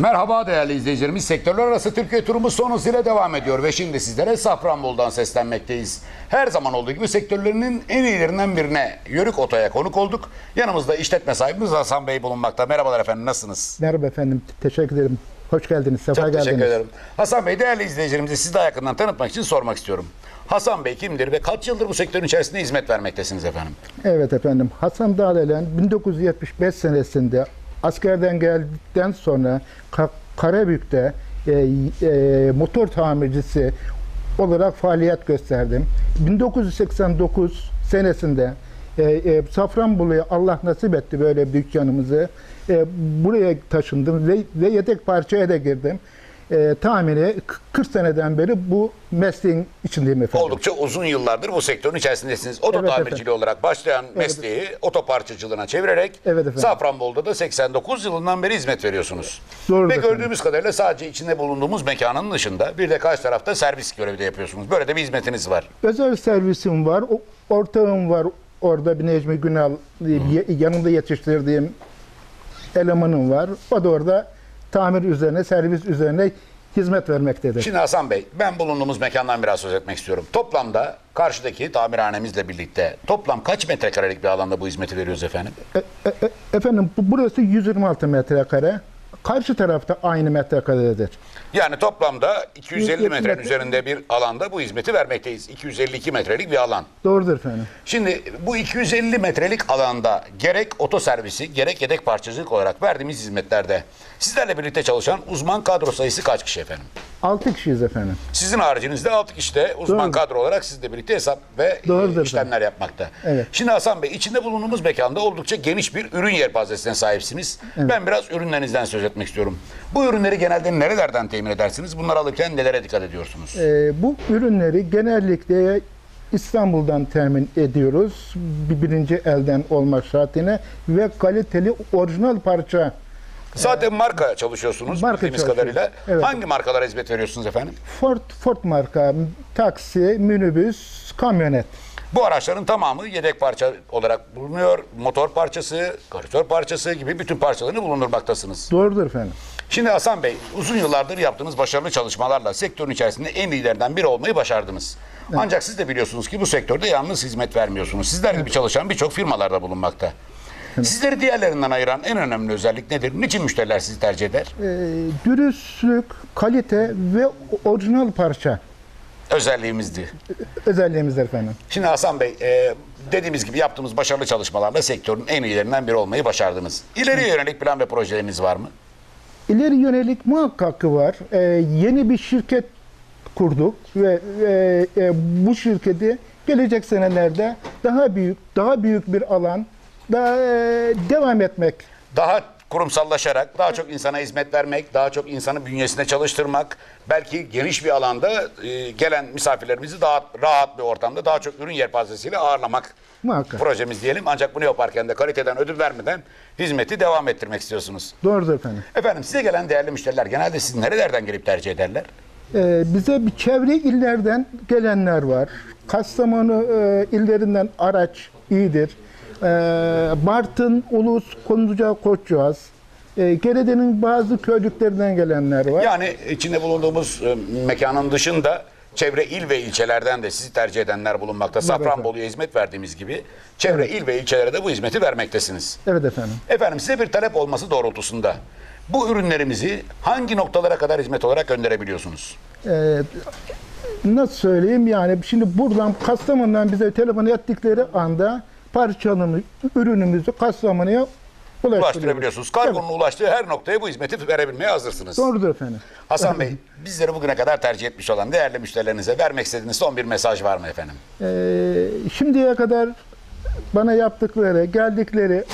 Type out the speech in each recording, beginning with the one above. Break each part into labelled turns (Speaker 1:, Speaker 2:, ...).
Speaker 1: Merhaba değerli izleyicilerimiz. Sektörler arası Türkiye turumuz son hızıyla devam ediyor ve şimdi sizlere Safranbolu'dan seslenmekteyiz. Her zaman olduğu gibi sektörlerinin en iyilerinden birine Yörük Oto'ya konuk olduk. Yanımızda işletme sahibimiz Hasan Bey bulunmakta. Merhabalar efendim nasılsınız?
Speaker 2: Merhaba efendim. Teşekkür ederim. Hoş geldiniz. Sefa
Speaker 1: Çok
Speaker 2: geldiniz.
Speaker 1: teşekkür ederim. Hasan Bey değerli izleyicilerimizi sizi daha yakından tanıtmak için sormak istiyorum. Hasan Bey kimdir ve kaç yıldır bu sektörün içerisinde hizmet vermektesiniz efendim?
Speaker 2: Evet efendim. Hasan Dağdelen 1975 senesinde askerden geldikten sonra Ka- Karabük'te e, e, motor tamircisi olarak faaliyet gösterdim. 1989 senesinde e, e, Safranbolu'ya Allah nasip etti böyle bir dükkanımızı. E, buraya taşındım ve, ve yedek parçaya da girdim. E, tahmini 40 seneden beri bu mesleğin içindeyim efendim.
Speaker 1: Oldukça uzun yıllardır bu sektörün içerisindesiniz. Oto
Speaker 2: Evet
Speaker 1: tamirciliği
Speaker 2: efendim.
Speaker 1: olarak başlayan mesleği oto parçacılığına çevirerek
Speaker 2: Evet efendim.
Speaker 1: Safranbolu'da da 89 yılından beri hizmet veriyorsunuz.
Speaker 2: Doğrudur
Speaker 1: Ve
Speaker 2: efendim.
Speaker 1: gördüğümüz kadarıyla sadece içinde bulunduğumuz mekanın dışında bir de karşı tarafta servis görevi de yapıyorsunuz. Böyle de bir hizmetiniz var.
Speaker 2: Özel servisim var, ortağım var. Orada bir Necmi Günal, y- yanında yetiştirdiğim elemanım var. O da orada tamir üzerine, servis üzerine hizmet vermektedir.
Speaker 1: Şimdi Hasan Bey ben bulunduğumuz mekandan biraz söz etmek istiyorum. Toplamda karşıdaki tamirhanemizle birlikte toplam kaç metrekarelik bir alanda bu hizmeti veriyoruz efendim?
Speaker 2: E- e- e- efendim bu- burası 126 metrekare. Karşı tarafta aynı metrekaredir.
Speaker 1: Yani toplamda 250
Speaker 2: 170
Speaker 1: metrenin
Speaker 2: metre.
Speaker 1: üzerinde bir alanda bu hizmeti vermekteyiz. 252 metrelik bir alan.
Speaker 2: Doğrudur efendim.
Speaker 1: Şimdi bu 250 metrelik alanda gerek oto servisi gerek yedek parçacılık olarak verdiğimiz hizmetlerde sizlerle birlikte çalışan uzman kadro sayısı kaç kişi efendim?
Speaker 2: 6 kişiyiz efendim.
Speaker 1: Sizin haricinizde 6 kişi de uzman
Speaker 2: Doğru.
Speaker 1: kadro olarak sizle birlikte hesap ve e,
Speaker 2: Doğrudur
Speaker 1: işlemler yapmakta.
Speaker 2: Evet.
Speaker 1: Şimdi Hasan Bey içinde bulunduğumuz mekanda oldukça geniş bir ürün yelpazesine sahipsiniz. Ben biraz ürünlerinizden söz etmek istiyorum. Bu ürünleri genelde nerelerden temin edersiniz? Bunları alırken nelere dikkat ediyorsunuz?
Speaker 2: Ee, bu ürünleri genellikle İstanbul'dan temin ediyoruz. Bir birinci elden olmak şartıyla ve kaliteli orijinal parça
Speaker 1: Zaten marka çalışıyorsunuz
Speaker 2: Marka
Speaker 1: bildiğimiz
Speaker 2: çalışıyoruz.
Speaker 1: kadarıyla.
Speaker 2: Evet.
Speaker 1: Hangi markalara hizmet veriyorsunuz efendim?
Speaker 2: Ford Ford marka taksi, minibüs, kamyonet.
Speaker 1: Bu araçların tamamı yedek parça olarak bulunuyor. Motor parçası, karotör parçası gibi bütün parçalarını bulundurmaktasınız.
Speaker 2: Doğrudur efendim.
Speaker 1: Şimdi Hasan Bey, uzun yıllardır yaptığınız başarılı çalışmalarla sektörün içerisinde en iyilerden biri olmayı başardınız. Ancak siz de biliyorsunuz ki bu sektörde yalnız hizmet vermiyorsunuz. Sizler gibi çalışan birçok firmalarda bulunmakta. Sizleri diğerlerinden ayıran en önemli özellik nedir? Niçin müşteriler sizi tercih eder?
Speaker 2: Ee, dürüstlük, kalite ve orijinal parça
Speaker 1: Özelliğimizdi.
Speaker 2: özelliğimizdir efendim.
Speaker 1: Şimdi Hasan Bey, e, dediğimiz gibi yaptığımız başarılı çalışmalarla sektörün en iyilerinden biri olmayı başardınız. İleriye yönelik plan ve projeleriniz var mı?
Speaker 2: İleri yönelik muhakkak var. Ee, yeni bir şirket kurduk ve e, e, bu şirketi gelecek senelerde daha büyük, daha büyük bir alan, daha e, devam etmek
Speaker 1: Daha kurumsallaşarak, daha çok insana hizmet vermek, daha çok insanı bünyesinde çalıştırmak, belki geniş bir alanda e, gelen misafirlerimizi daha rahat bir ortamda daha çok ürün yelpazesiyle ağırlamak
Speaker 2: muhakkak.
Speaker 1: projemiz diyelim. Ancak bunu yaparken de kaliteden ödül vermeden hizmeti devam ettirmek istiyorsunuz.
Speaker 2: Doğrudur efendim.
Speaker 1: Efendim size gelen değerli müşteriler genelde siz nerelerden gelip tercih ederler?
Speaker 2: Ee, bize bir çevre illerden gelenler var. Kastamonu e, illerinden araç iyidir. Ee, Bartın, Ulus, Konduca, Koçyaz. Ee, Gerede'nin bazı köylüklerinden gelenler var.
Speaker 1: Yani içinde bulunduğumuz e, mekanın dışında çevre il ve ilçelerden de sizi tercih edenler bulunmakta. Safranbolu'ya hizmet verdiğimiz gibi çevre il ve ilçelere de bu hizmeti vermektesiniz.
Speaker 2: Evet efendim.
Speaker 1: Efendim size bir talep olması doğrultusunda bu ürünlerimizi hangi noktalara kadar hizmet olarak gönderebiliyorsunuz?
Speaker 2: Ee, nasıl söyleyeyim yani şimdi buradan Kastamonu'dan bize telefon ettikleri anda parçalını, ürünümüzü Kastamonu'ya.
Speaker 1: Ulaştırabiliyorsunuz. Kargonun ulaştığı her noktaya bu hizmeti verebilmeye hazırsınız.
Speaker 2: Doğrudur efendim.
Speaker 1: Hasan Bey, bizleri bugüne kadar tercih etmiş olan değerli müşterilerinize vermek istediğiniz son bir mesaj var mı efendim?
Speaker 2: Ee, şimdiye kadar bana yaptıkları, geldikleri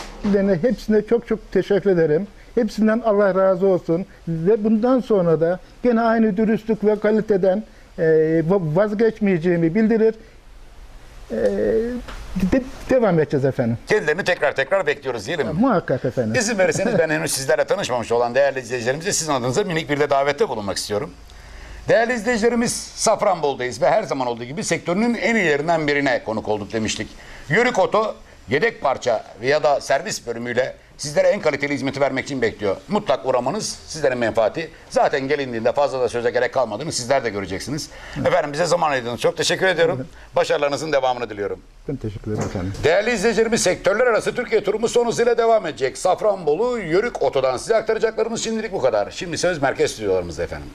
Speaker 2: hepsine çok çok teşekkür ederim. Hepsinden Allah razı olsun. Ve bundan sonra da gene aynı dürüstlük ve kaliteden e, va- vazgeçmeyeceğimi bildirir. E, de- devam edeceğiz efendim.
Speaker 1: Kendilerini tekrar tekrar bekliyoruz diyelim mi?
Speaker 2: Muhakkak efendim.
Speaker 1: İzin verirseniz ben henüz sizlerle tanışmamış olan değerli izleyicilerimize sizin adınıza minik bir de davette bulunmak istiyorum. Değerli izleyicilerimiz Safranbolu'dayız ve her zaman olduğu gibi sektörünün en iyilerinden birine konuk olduk demiştik. Yörük Oto yedek parça ya da servis bölümüyle Sizlere en kaliteli hizmeti vermek için bekliyor. Mutlak uğramanız sizlerin menfaati. Zaten gelindiğinde fazla da söze gerek kalmadığını sizler de göreceksiniz. Efendim bize zaman ayırdığınız çok teşekkür ediyorum. Başarılarınızın devamını diliyorum.
Speaker 2: Ben teşekkür ederim efendim.
Speaker 1: Değerli izleyicilerimiz sektörler arası Türkiye turumuz son hızıyla devam edecek. Safranbolu Yörük Oto'dan size aktaracaklarımız şimdilik bu kadar. Şimdi söz merkez stüdyolarımızda efendim.